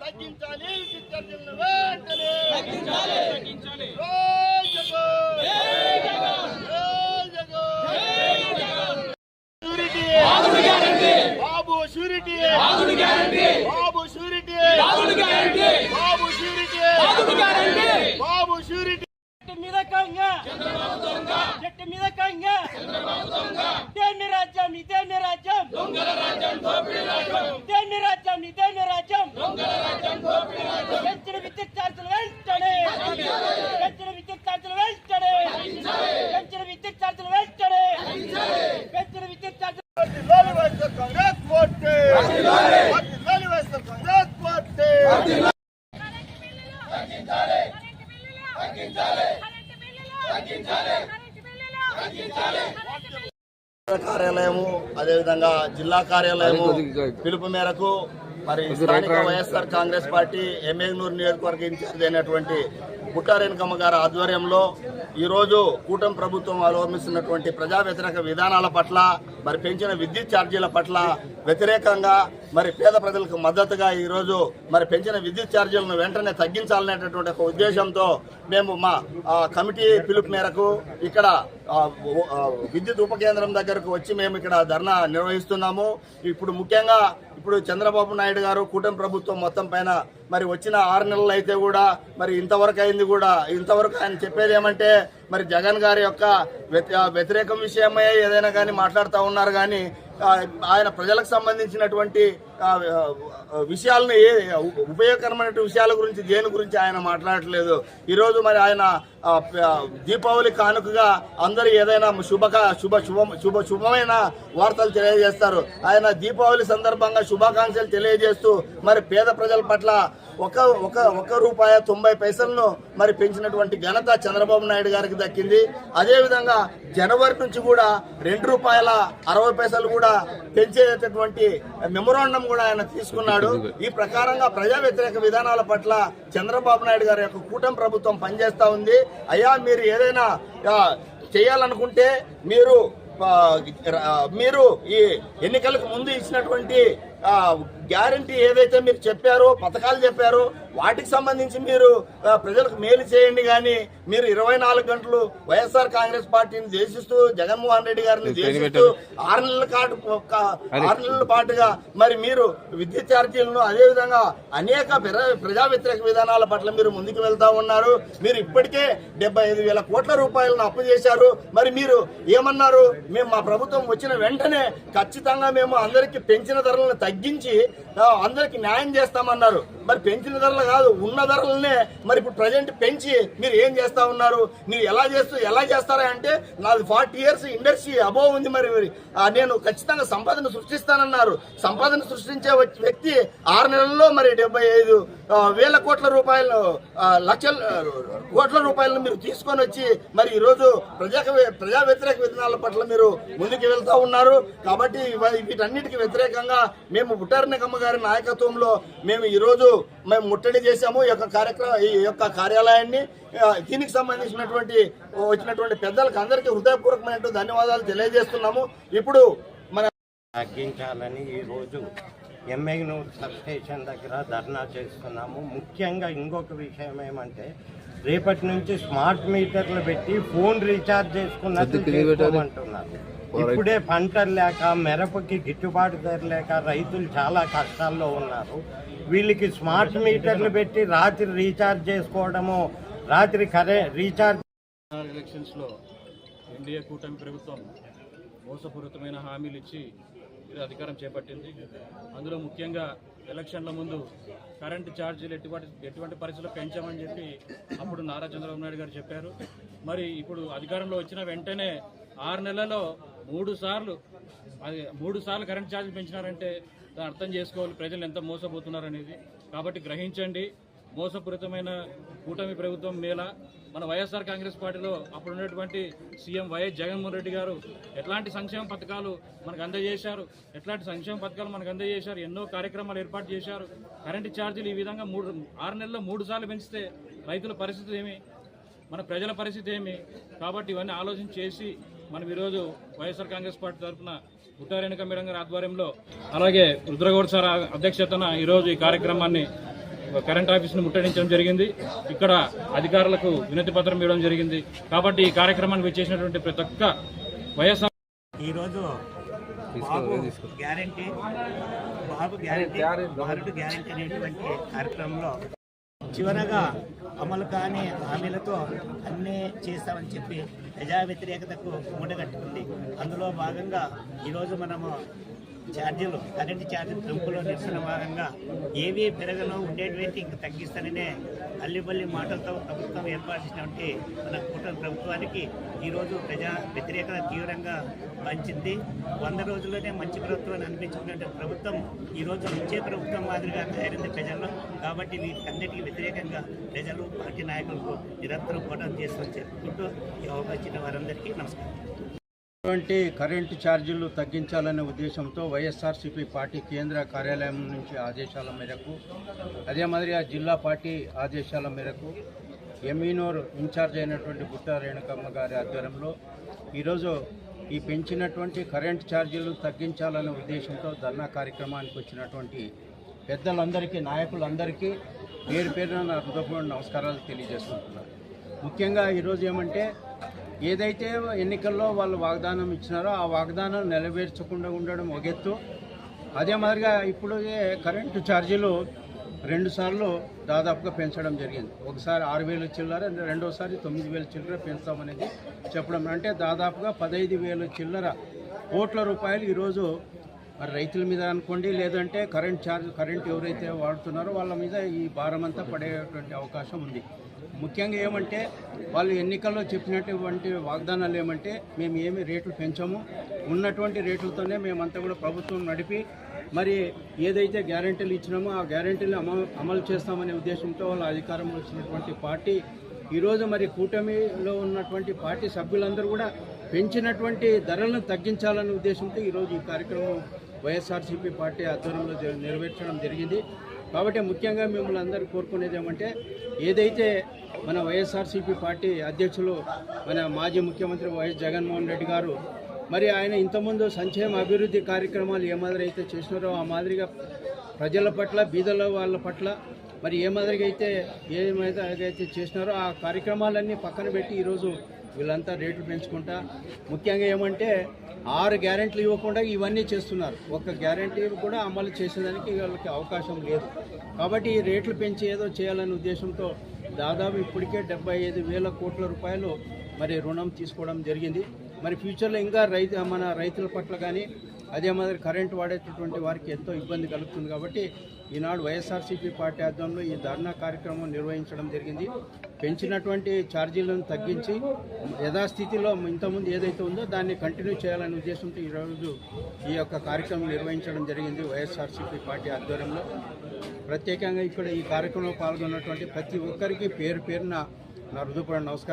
తగ్గించాలి. విద్యార్థులను వెంటనే తగ్గించాలి! Babu surety. Babu surety Babu surety Babu surety చెట్టు మీద కంగ చెట్టు మీద కంగ ఇదేమి రాజ్యం ఇదేమి రాజ్యం ఇదేమి రాజ్యం ఇదేమి రాజ్యం పెంచిన విద్యుత్ ఛార్జీలు వెంటనే పెంచిన విద్యుత్ ఛార్జీలు వెంటనే పెంచిన విద్యుత్ ఛార్జీలు వెంటనే పెంచిన విద్యుత్ ఛార్జీలు వర్ధిల్లాలి వైఎస్ఆర్ కాంగ్రెస్ పార్టీ వర్ధిల్లాలి వైఎస్ఆర్ కాంగ్రెస్ పార్టీ కార్యాలయము అదేవిధంగా జిల్లా కార్యాలయము పిలుపు మేరకు మరి స్థానిక వైఎస్ఆర్ కాంగ్రెస్ పార్టీ ఎమ్మెగ్నూరు నియోజకవర్గ ఇన్ఛార్జ్ అయినటువంటి పుట్టారేణకమ్మ గారి ఆధ్వర్యంలో ఈరోజు కూటమి ప్రభుత్వం అవలంబిస్తున్నటువంటి ప్రజా వ్యతిరేక విధానాల పట్ల మరి పెంచిన విద్యుత్ ఛార్జీల పట్ల వ్యతిరేకంగా మరి పేద ప్రజలకు మద్దతుగా ఈరోజు మరి పెంచిన విద్యుత్ ఛార్జీలను వెంటనే తగ్గించాలనేటటువంటి ఒక ఉద్దేశంతో మేము మా కమిటీ పిలుపు మేరకు ఇక్కడ విద్యుత్ ఉప కేంద్రం దగ్గరకు వచ్చి మేము ఇక్కడ ధర్నా నిర్వహిస్తున్నాము. ఇప్పుడు ముఖ్యంగా ఇప్పుడు చంద్రబాబు నాయుడు గారు కూటమి ప్రభుత్వం మొత్తం పైన మరి వచ్చిన ఆరు నెలలు అయితే కూడా మరి ఇంతవరకు అయింది కూడా. ఇంతవరకు ఆయన చెప్పేది ఏమంటే మరి జగన్ గారి యొక్క వ్యతి- వ్యతిరేకం విషయమై ఏదైనా కానీ మాట్లాడుతూ ఉన్నారు కానీ ఆయన ప్రజలకు సంబంధించినటువంటి విషయాలను ఏ ఉపయోగకరమైన విషయాల గురించి దేని గురించి ఆయన మాట్లాడట్లేదు. ఈరోజు మరి ఆయన దీపావళి కానుకగా అందరూ ఏదైనా శుభక శుభ శుభ శుభ శుభమైన వార్తలు తెలియజేస్తారు. ఆయన దీపావళి సందర్భంగా శుభాకాంక్షలు తెలియజేస్తూ మరి పేద ప్రజల పట్ల ఒక ఒక ఒక రూపాయి తొంభై పైసలను మరి పెంచినటువంటి ఘనత చంద్రబాబు నాయుడు గారికి దక్కింది. అదేవిధంగా జనవరి నుంచి కూడా రెండు రూపాయల అరవై పైసలు కూడా పెంచేటటువంటి మెమొరాండం కూడా ఆయన తీసుకున్నాడు. ఈ ప్రకారంగా ప్రజా వ్యతిరేక విధానాల పట్ల చంద్రబాబు నాయుడు గారి యొక్క కూటమి ప్రభుత్వం పనిచేస్తా ఉంది. అయ్యా మీరు ఏదైనా చేయాలనుకుంటే మీరు మీరు ఈ ఎన్నికలకు ముందు ఇచ్చినటువంటి గ్యారంటీ ఏదైతే మీరు చెప్పారో పథకాలు చెప్పారో వాటికి సంబంధించి మీరు ప్రజలకు మేలు చేయండి కానీ మీరు ఇరవై నాలుగు గంటలు వైఎస్ఆర్ కాంగ్రెస్ పార్టీని దేశిస్తూ జగన్మోహన్ రెడ్డి గారిని దేశిస్తూ ఆరు నెలల ఒక- ఆరు నెలల పాటుగా మరి మీరు విద్యుత్ ఛార్జీలను అదేవిధంగా అనేక ప్ర- ప్రజా వ్యతిరేక విధానాల పట్ల మీరు ముందుకు వెళ్తా ఉన్నారు. మీరు ఇప్పటికే డెబ్బై ఐదు వేల కోట్ల రూపాయలను అప్పు చేశారు. మరి మీరు ఏమన్నారు? మేము మా ప్రభుత్వం వచ్చిన వెంటనే ఖచ్చితంగా మేము అందరికి పెంచిన ధరలను తగ్గించి అందరికి న్యాయం చేస్తామన్నారు. మరి పెంచిన ధరలు కాదు ఉన్న ధరలనే మరి ఇప్పుడు ప్రజెంట్ పెంచి మీరు ఏం చేస్తా ఉన్నారు? మీరు ఎలా చేస్తూ ఎలా చేస్తారా అంటే నాది ఫార్టీ ఇయర్స్ ఇండస్ట్రీ అబోవ్ ఉంది మరి మరి. నేను ఖచ్చితంగా సంపదను సృష్టిస్తానన్నారు. సంపదను సృష్టించే వ్యక్తి ఆరు నెలల్లో మరి డెబ్బై ఐదు వేల కోట్ల రూపాయలు లక్షల కోట్ల రూపాయలను మీరు తీసుకొని వచ్చి మరి ఈరోజు ప్రజా ప్రజా వ్యతిరేక విధానాల పట్ల మీరు ముందుకు వెళ్తా ఉన్నారు. కాబట్టి వీటన్నిటికీ వ్యతిరేకంగా మేము బుట్టారనకమ్మ గారి నాయకత్వంలో మేము ఈరోజు మేము ముట్టడి చేశాము. ఈ యొక్క కార్యక్రమం ఈ యొక్క కార్యాలయాన్ని దీనికి సంబంధించినటువంటి వచ్చినటువంటి పెద్దలకు అందరికీ హృదయపూర్వకమైన ధన్యవాదాలు తెలియజేస్తున్నాము. ఇప్పుడు మన తగ్గించాలని ఈరోజు ఎమ్మెగ్నూర్ సబ్ స్టేషన్ దగ్గర ధర్నా చేస్తున్నాము. ముఖ్యంగా ఇంకొక విషయం ఏమంటే రేపటి నుంచి స్మార్ట్ మీటర్లు పెట్టి ఫోన్ రీఛార్జ్ చేసుకున్నట్టు చేసుకోమంటున్నారు ఇప్పుడే పంటలు లేక మిరపకి గిట్టుబాటు ధర లేక రైతులు చాలా కష్టాల్లో ఉన్నారు. వీళ్ళకి స్మార్ట్ మీటర్లు పెట్టి రాత్రి రీఛార్జ్ చేసుకోవడము రాత్రి కరే రీఛార్జ్ ఎలక్షన్స్లో ఎన్డీఏ కూటమి ప్రభుత్వం మోసపూరితమైన హామీలు ఇచ్చి ఇది అధికారం చేపట్టింది. అందులో ముఖ్యంగా ఎలక్షన్ల ముందు కరెంటు ఛార్జీలు ఎటువంటి ఎటువంటి పరిస్థితుల్లో పెంచామని చెప్పి అప్పుడు నారా చంద్రబాబు నాయుడు గారు చెప్పారు. మరి ఇప్పుడు అధికారంలో వచ్చిన వెంటనే ఆరు నెలల్లో మూడు సార్లు అది మూడు సార్లు కరెంట్ ఛార్జీలు పెంచినారంటే అర్థం చేసుకోవాలి. ప్రజలు ఎంత మోసపోతున్నారు అనేది కాబట్టి గ్రహించండి. మోసపూరితమైన కూటమి ప్రభుత్వం మేళ. మన వైఎస్ఆర్ కాంగ్రెస్ పార్టీలో అప్పుడు ఉన్నటువంటి సీఎం వైఎస్ జగన్మోహన్ రెడ్డి గారు ఎట్లాంటి సంక్షేమ పథకాలు మనకు అందజేశారు? ఎట్లాంటి సంక్షేమ పథకాలు మనకు అందజేశారు? ఎన్నో కార్యక్రమాలు ఏర్పాటు చేశారు? కరెంటు ఛార్జీలు ఈ విధంగా మూడు ఆరు నెలల్లో మూడు సార్లు పెంచితే రైతుల పరిస్థితి ఏమి? మన ప్రజల పరిస్థితి ఏమి? కాబట్టి ఇవన్నీ ఆలోచన చేసి మనం ఈరోజు వైఎస్ఆర్ కాంగ్రెస్ పార్టీ తరఫున పుట్టారేణుక మేడం గారి ఆధ్వర్యంలో అలాగే రుద్రగౌడ్ సార్ అధ్యక్షతన ఈరోజు ఈ కార్యక్రమాన్ని కరెంట్ ఆఫీస్ను ముట్టడించడం జరిగింది. ఇక్కడ అధికారులకు వినతి పత్రం ఇవ్వడం జరిగింది. కాబట్టి ఈ కార్యక్రమానికి వచ్చేసినటువంటి ప్రతి ఒక్క వైఎస్ఆర్ ఈరోజు Babu guarantee Babu guarantee Bharat guarantee అనేటువంటి కార్యక్రమంలో చివరగా అమలు కాని హామీలతో అన్నీ చేస్తామని చెప్పి ప్రజా వ్యతిరేకతకు మూటగట్టుకుంది అందులో భాగంగా ఈరోజు మనము ఛార్జీలు కరెంటు ఛార్జీలు పెంపులో నిరసన భాగంగా ఏవీ పెరగలో ఉండేటువంటి ఇంక తగ్గిస్తాననే అల్లిబల్లి మాటలతో ప్రభుత్వం ఏర్పాటు చేసినటువంటి మన కూటమి ప్రభుత్వానికి ఈరోజు ప్రజా వ్యతిరేకత తీవ్రంగా పంచింది. వంద రోజుల్లోనే మంచి ప్రభుత్వాన్ని అనిపించుకున్నటువంటి ప్రభుత్వం ఈరోజు నుంచే ప్రభుత్వం మాదిరిగా తయారైంది ప్రజల్లో. కాబట్టి వీటికి వ్యతిరేకంగా ప్రజలు పార్టీ నాయకులకు నిరంతరం పోటం చేసి చెప్పుకుంటూ ఈ అవకాశం వారందరికీ నమస్కారం. అటువంటి కరెంటు ఛార్జీలు తగ్గించాలనే ఉద్దేశంతో వైఎస్ఆర్సీపీ పార్టీ కేంద్ర కార్యాలయం నుంచి ఆదేశాల మేరకు అదే మాదిరిగా జిల్లా పార్టీ ఆదేశాల మేరకు ఎమీనూర్ ఇన్ఛార్జ్ అయినటువంటి బుట్ట రేణుకమ్మ గారి ఆధ్వర్యంలో ఈరోజు ఈ పెంచినటువంటి కరెంట్ ఛార్జీలు తగ్గించాలనే ఉద్దేశంతో ధర్నా కార్యక్రమానికి వచ్చినటువంటి పెద్దలందరికీ నాయకులందరికీ పేరు పేరున నా హృదయపూర్వక నమస్కారాలు తెలియజేసుకుంటున్నాను. ముఖ్యంగా ఈరోజు ఏమంటే ఏదైతే ఎన్నికల్లో వాళ్ళు వాగ్దానం ఇచ్చినారో ఆ వాగ్దానం నెరవేర్చకుండా ఉండడం ఒక ఎత్తు. అదే మాదిరిగా ఇప్పుడు ఏ కరెంటు ఛార్జీలు రెండు సార్లు దాదాపుగా పెంచడం జరిగింది. ఒకసారి ఆరు వేలు చిల్లర రెండోసారి తొమ్మిది వేల చిల్లర పెంచుతామనేది చెప్పడం. అంటే దాదాపుగా పదహైదు వేలు చిల్లర కోట్ల రూపాయలు ఈరోజు మరి రైతుల మీద అనుకోండి లేదంటే కరెంట్ ఛార్జ్ కరెంట్ ఎవరైతే వాడుతున్నారో వాళ్ళ మీద ఈ భారం అంతా పడేటువంటి అవకాశం ఉంది. ముఖ్యంగా ఏమంటే వాళ్ళు ఎన్నికల్లో చెప్పినటువంటి వాగ్దానాలు ఏమంటే మేము ఏమి రేట్లు పెంచము. ఉన్నటువంటి రేట్లతోనే మేమంతా కూడా ప్రభుత్వం నడిపి మరి ఏదైతే గ్యారెంటీలు ఇచ్చినామో ఆ గ్యారెంటీలు అమలు అమలు చేస్తామనే ఉద్దేశంతో వాళ్ళ అధికారంలో వచ్చినటువంటి పార్టీ ఈరోజు మరి కూటమిలో ఉన్నటువంటి పార్టీ సభ్యులందరూ కూడా పెంచినటువంటి ధరలను తగ్గించాలనే ఉద్దేశంతో ఈరోజు ఈ కార్యక్రమం వైఎస్ఆర్సీపీ పార్టీ ఆధ్వర్యంలో నెరవేర్చడం జరిగింది. కాబట్టి ముఖ్యంగా మిమ్మల్ని అందరూ కోరుకునేది ఏమంటే ఏదైతే మన వైఎస్ఆర్సీపీ పార్టీ అధ్యక్షులు మన మాజీ ముఖ్యమంత్రి వైఎస్ జగన్మోహన్ రెడ్డి గారు మరి ఆయన ఇంతకుముందు సంక్షేమ అభివృద్ధి కార్యక్రమాలు ఏ మాదిరి అయితే చేసినారో ఆ మాదిరిగా ప్రజల పట్ల బీదల వాళ్ళ పట్ల మరి ఏ మాదిరిగా అయితే ఏమైతే అయితే చేసినారో ఆ కార్యక్రమాలన్నీ పక్కన పెట్టి ఈరోజు వీళ్ళంతా రేట్లు పెంచుకుంటా. ముఖ్యంగా ఏమంటే ఆరు గ్యారెంటీలు ఇవ్వకుండా ఇవన్నీ చేస్తున్నారు. ఒక్క గ్యారెంటీ కూడా అమలు చేసేదానికి వాళ్ళకి అవకాశం లేదు. కాబట్టి ఈ రేట్లు పెంచి ఏదో చేయాలనే ఉద్దేశంతో దాదాపు ఇప్పటికే డెబ్బై ఐదు వేల కోట్ల రూపాయలు మరి రుణం తీసుకోవడం జరిగింది. మరి ఫ్యూచర్లో ఇంకా రైతు మన రైతుల పట్ల కానీ అదే మాదిరి కరెంట్ వాడేటటువంటి వారికి ఎంతో ఇబ్బంది కలుగుతుంది కాబట్టి ఈనాడు వైఎస్ఆర్సీపీ పార్టీ ఆధ్వర్యంలో ఈ ధర్నా కార్యక్రమం నిర్వహించడం జరిగింది. పెంచినటువంటి ఛార్జీలను తగ్గించి యథాస్థితిలో ఇంతకుముందు ఏదైతే ఉందో దాన్ని కంటిన్యూ చేయాలనే ఉద్దేశంతో ఈరోజు ఈ యొక్క కార్యక్రమం నిర్వహించడం జరిగింది వైఎస్ఆర్సీపీ పార్టీ ఆధ్వర్యంలో. ప్రత్యేకంగా ఇక్కడ ఈ కార్యక్రమంలో పాల్గొన్నటువంటి ప్రతి ఒక్కరికి పేరు పేరున నా హృదయపూర్వక నమస్కారం